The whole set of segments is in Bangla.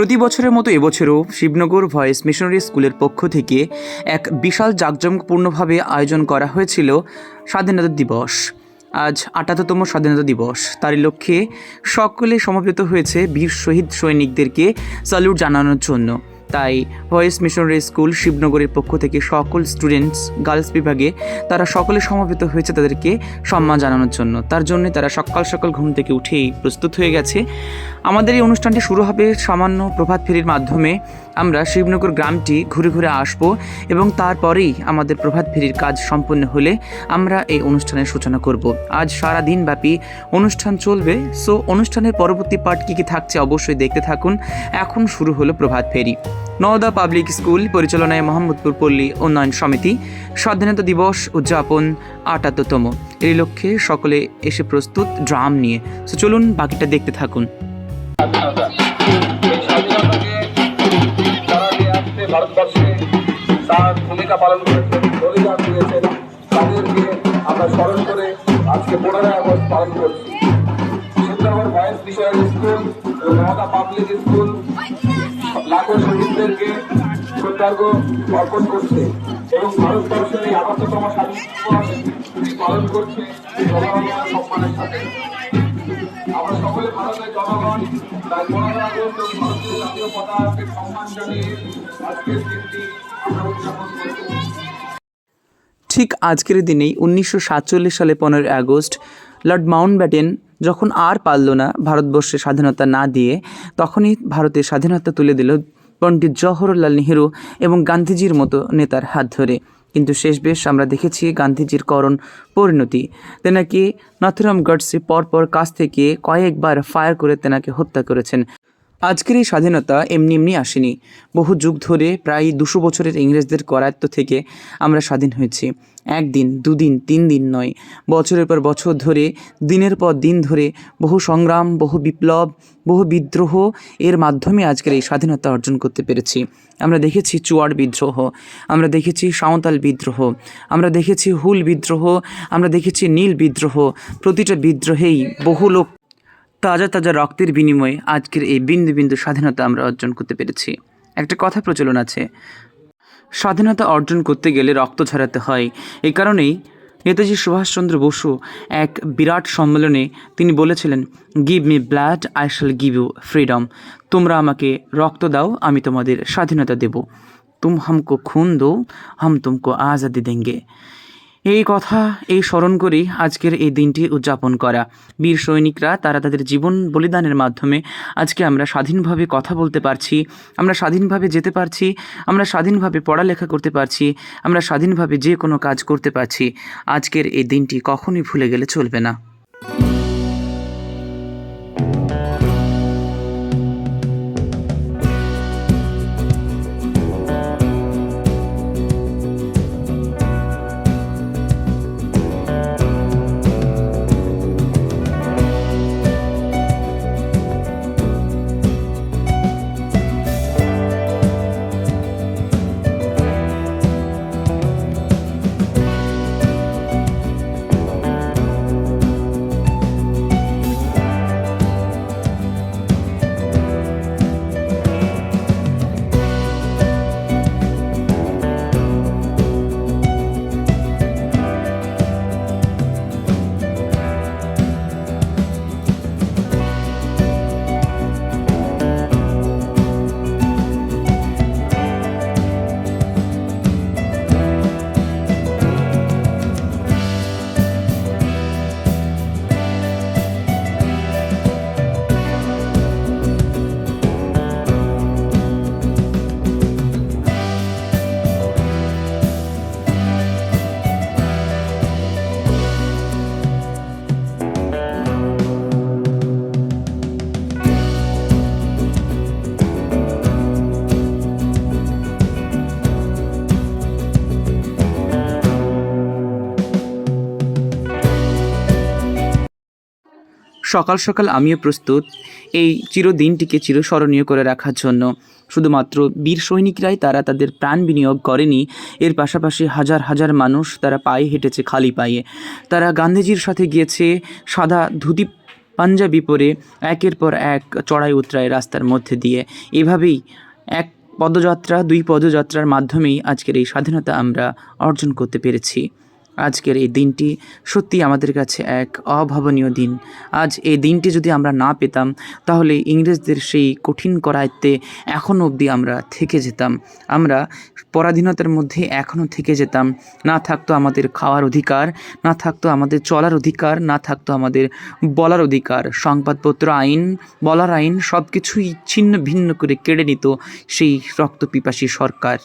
প্রতি বছরের মতো এবছরও শিবনগর ভয়েস মিশনারি স্কুলের পক্ষ থেকে এক বিশাল জাঁকজমকপূর্ণভাবে আয়োজন করা হয়েছিল স্বাধীনতা দিবস। আজ আটাত্তরতম স্বাধীনতা দিবস। তার লক্ষ্যে সকলে সমবেত হয়েছে বীর শহীদ সৈনিকদেরকে স্যালুট জানানোর জন্য। তাই ভয়েস মিশনারি স্কুল শিবনগরের পক্ষ থেকে সকল স্টুডেন্টস গার্লস বিভাগে তারা সকলে সমবেত হয়েছে তাদেরকে সম্মান জানানোর জন্য। তার জন্য তারা সকাল সকাল ঘুম থেকে উঠেই প্রস্তুত হয়ে গেছে। আমাদের এই অনুষ্ঠানটি শুরু হবে সামান্য প্রভাত ফেরির মাধ্যমে। আমরা শিবনগর গ্রামটি ঘুরে ঘুরে আসব এবং তারপরেই আমাদের প্রভাত ফেরির কাজ সম্পন্ন হলে আমরা এই অনুষ্ঠানের সূচনা করব। আজ সারা দিন ব্যাপী অনুষ্ঠান চলবে। সো, অনুষ্ঠানের পরবর্তী পার্ট কী কী থাকছে অবশ্যই দেখতে থাকুন। এখন শুরু হলো প্রভাত ফেরি। নওদা পাবলিক স্কুল পরিচালনায় মোহাম্মদপুর পল্লী উন্নয়ন সমিতি স্বাধীনতা দিবস উদযাপন আটাত্তরতম। এই লক্ষ্যে সকলে এসে প্রস্তুত, ড্রাম নিয়ে। সো, চলুন বাকিটা দেখতে থাকুন। আসতে ভারতবর্ষে তার ভূমিকা পালন করেছেন বলিদান দিয়েছেন তাদেরকে আমরা স্মরণ করে আজকে পনেরোই আগস্ট পালন করছি। Sundarban voice missionary school Mamata public school লাখো শহীদদেরকে শ্রদ্ধার্ঘ অর্পণ করছে এবং ভারতবর্ষের এই আপাততম স্বাধীনতা পালন করছে সম্মানের সাথে। সকলে ভারতের জনগণ তাই পনেরো আগস্ট এবং ভারতীয় জাতীয় পতাকাকে সম্মান জানিয়ে আজকের দিনটি আমরা উদযাপন করছি ঠিক আজকের দিনেই উনিশশো সাতচল্লিশ সালে পনেরোই আগস্ট লর্ড মাউন্ট ব্যাটেন যখন আর পারল না ভারতবর্ষে স্বাধীনতা না দিয়ে, তখনই ভারতের স্বাধীনতা তুলে দিল পণ্ডিত জওহরলাল নেহেরু এবং গান্ধীজির মতো নেতার হাত ধরে। কিন্তু শেষ বেশ আমরা দেখেছি গান্ধীজির করণ পরিণতি। তেনাকে নথুরাম গডসে পরপর কাছ থেকে কয়েকবার ফায়ার করে তেনাকে হত্যা করেছেন। আজকের এই স্বাধীনতা এমনি এমনি আসেনি। বহু যুগ ধরে প্রায় দুশো বছরের ইংরেজদের করায়ত্ব থেকে আমরা স্বাধীন হয়েছি। একদিন, দুদিন তিন দিন নয়। বছরের পর বছর ধরে, দিনের পর দিন ধরে বহু সংগ্রাম, বহু বিপ্লব, বহু বিদ্রোহ এর মাধ্যমে আজকের এই স্বাধীনতা অর্জন করতে পেরেছি। আমরা দেখেছি চুয়াড় বিদ্রোহ, আমরা দেখেছি সাঁওতাল বিদ্রোহ, আমরা দেখেছি হুল বিদ্রোহ, আমরা দেখেছি নীল বিদ্রোহ। প্রতিটা বিদ্রোহেই বহু লোক তাজা তাজা রক্তের বিনিময়ে আজকের এই বিন্দু বিন্দু স্বাধীনতা আমরা অর্জন করতে পেরেছি। একটা কথা প্রচলন আছে স্বাধীনতা অর্জন করতে গেলে রক্ত ঝরাতে হয়। এই কারণেই নেতাজি সুভাষচন্দ্র বসু এক বিরাট সম্মেলনে তিনি বলেছিলেন give me blood I shall give you freedom তোমরা আমাকে রক্ত দাও, আমি তোমাদের স্বাধীনতা দেব। তুম হামকো খুন দো, হাম তুমকো আজাদি দেঙ্গে। এই কথা, এই স্মরণ করেই আজকের এই দিনটি উদযাপন করা। বীর সৈনিকরা, তারা তাদের জীবন বলিদানের মাধ্যমে আজকে আমরা স্বাধীনভাবে কথা বলতে পারছি, আমরা স্বাধীনভাবে যেতে পারছি, আমরা স্বাধীনভাবে পড়ালেখা করতে পারছি, আমরা স্বাধীনভাবে যে কোনো কাজ করতে পারছি। আজকের এই দিনটি কখনই ভুলে গেলে চলবে না। সকাল সকাল আমিও প্রস্তুত এই চিরদিনটিকে চিরস্মরণীয় করে রাখার জন্য। শুধুমাত্র বীর সৈনিকরাই তারা তাদের প্রাণ বিনিয়োগ করেনি, এর পাশাপাশি হাজার হাজার মানুষ তারা পায়ে হেঁটেছে খালি পায়ে। তারা গান্ধীজির সাথে গিয়েছে, সাদা ধুতি পাঞ্জাবি পরে একের পর এক চড়াই উতরায় রাস্তার মধ্যে দিয়ে। এভাবেই এক পদযাত্রা, দুই পদযাত্রার মাধ্যমেই আজকের এই স্বাধীনতা আমরা অর্জন করতে পেরেছি। আজকের এই দিনটি সত্যি আমাদের কাছে এক অভাবনীয় দিন। আজ এই দিনটি যদি আমরা না পেতাম, তাহলে ইংরেজদের সেই কঠিন করায়ত্তে এখনও অবধি আমরা থেকে যেতাম। আমরা পরাধীনতার মধ্যে এখনও থেকে যেতাম। না থাকতো আমাদের খাওয়ার অধিকার, না থাকতো আমাদের চলার অধিকার, না থাকতো আমাদের বলার অধিকার। সংবাদপত্র, আইন, বলার আইন সব কিছুই ছিন্ন ভিন্ন করে কেড়ে নিত সেই রক্তপিপাসী সরকার।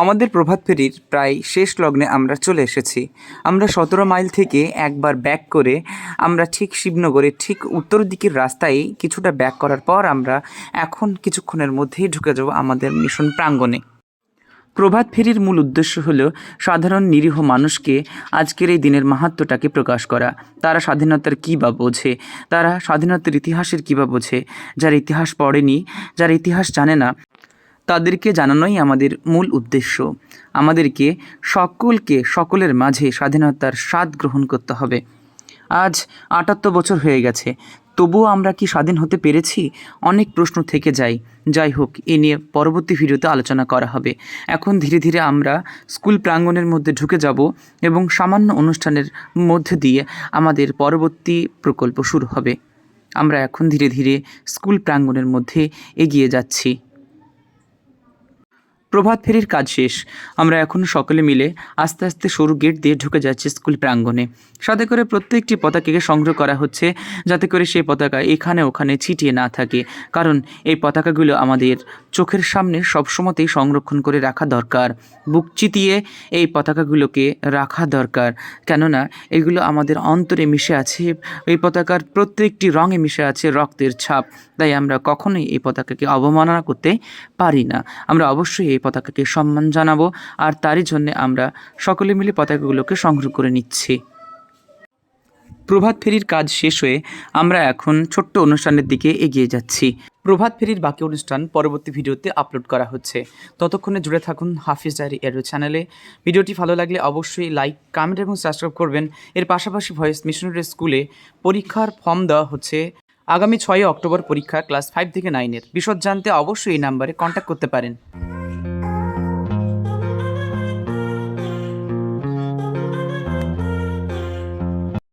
আমাদের প্রভাত ফেরির প্রায় শেষ লগ্নে আমরা চলে এসেছি। আমরা সতেরো মাইল থেকে একবার ব্যাক করে আমরা ঠিক শিবনগরের ঠিক উত্তর দিকের রাস্তায় কিছুটা ব্যাক করার পর আমরা এখন কিছুক্ষণের মধ্যেই ঢুকে যাব আমাদের মিশন প্রাঙ্গণে। প্রভাত ফেরির মূল উদ্দেশ্য হল সাধারণ নিরীহ মানুষকে আজকের এই দিনের মাহাত্ম্যটাকে প্রকাশ করা। তারা স্বাধীনতার কী বা বোঝে? তারা স্বাধীনতার ইতিহাসের কী বা বোঝে? যারা ইতিহাস পড়েনি, যারা ইতিহাস জানে না তাদেরকে জানানোই আমাদের মূল উদ্দেশ্য। আমাদেরকে সকলকে, সকলের মাঝে স্বাধীনতার স্বাদ গ্রহণ করতে হবে। আজ আটাত্তর বছর হয়ে গেছে। তবুও আমরা কি স্বাধীন হতে পেরেছি? অনেক প্রশ্ন থেকে যায় যাই হোক, এ নিয়ে পরবর্তী ভিডিওতে আলোচনা করা হবে। এখন ধীরে ধীরে আমরা স্কুল প্রাঙ্গণের মধ্যে ঢুকে যাব এবং সামান্য অনুষ্ঠানের মধ্যে দিয়ে আমাদের পরবর্তী প্রকল্প শুরু হবে। আমরা এখন ধীরে ধীরে স্কুল প্রাঙ্গণের মধ্যে এগিয়ে যাচ্ছি। প্রভাত ফেরির কাজ শেষ। আমরা এখন সকলে মিলে আস্তে আস্তে সরু গেট দিয়ে ঢুকে যাচ্ছি স্কুল প্রাঙ্গণে। সাথে করে প্রত্যেকটি পতাকাকে সংগ্রহ করা হচ্ছে, যাতে করে সেই পতাকা এখানে ওখানে ছিটিয়ে না থাকে। কারণ এই পতাকাগুলো আমাদের চোখের সামনে সবসময়তেই সংরক্ষণ করে রাখা দরকার। বুক চিতিয়ে এই পতাকাগুলোকে রাখা দরকার। কেননা এগুলো আমাদের অন্তরে মিশে আছে, এই পতাকার প্রত্যেকটি রঙে মিশে আছে রক্তের ছাপ। তাই আমরা কখনোই এই পতাকাকে অবমাননা করতে পারি না। আমরা অবশ্যই এই পতাকাকে সম্মান জানাব, আর তারই জন্য আমরা সকলে মিলে পতাকাগুলোকে সংগ্রহ করে নিচ্ছি। প্রভাত ফেরির কাজ শেষ হয়ে আমরা এখন ছোট্ট অনুষ্ঠানের দিকে এগিয়ে যাচ্ছি। প্রভাত ফেরির বাকি অনুষ্ঠান পরবর্তী ভিডিওতে আপলোড করা হচ্ছে। ততক্ষণে জুড়ে থাকুন হাফিজ ডায়েরি এরো চ্যানেলে। ভিডিওটি ভালো লাগলে অবশ্যই লাইক কমেন্ট এবং সাবস্ক্রাইব করবেন। এর পাশাপাশি ভয়েস মিশনারি স্কুলে পরীক্ষার ফর্ম দেওয়া হচ্ছে। আগামী ছয়ই অক্টোবর পরীক্ষা ক্লাস ফাইভ থেকে নাইনের বিশদ জানতে অবশ্যই এই নাম্বারে কন্ট্যাক্ট করতে পারেন।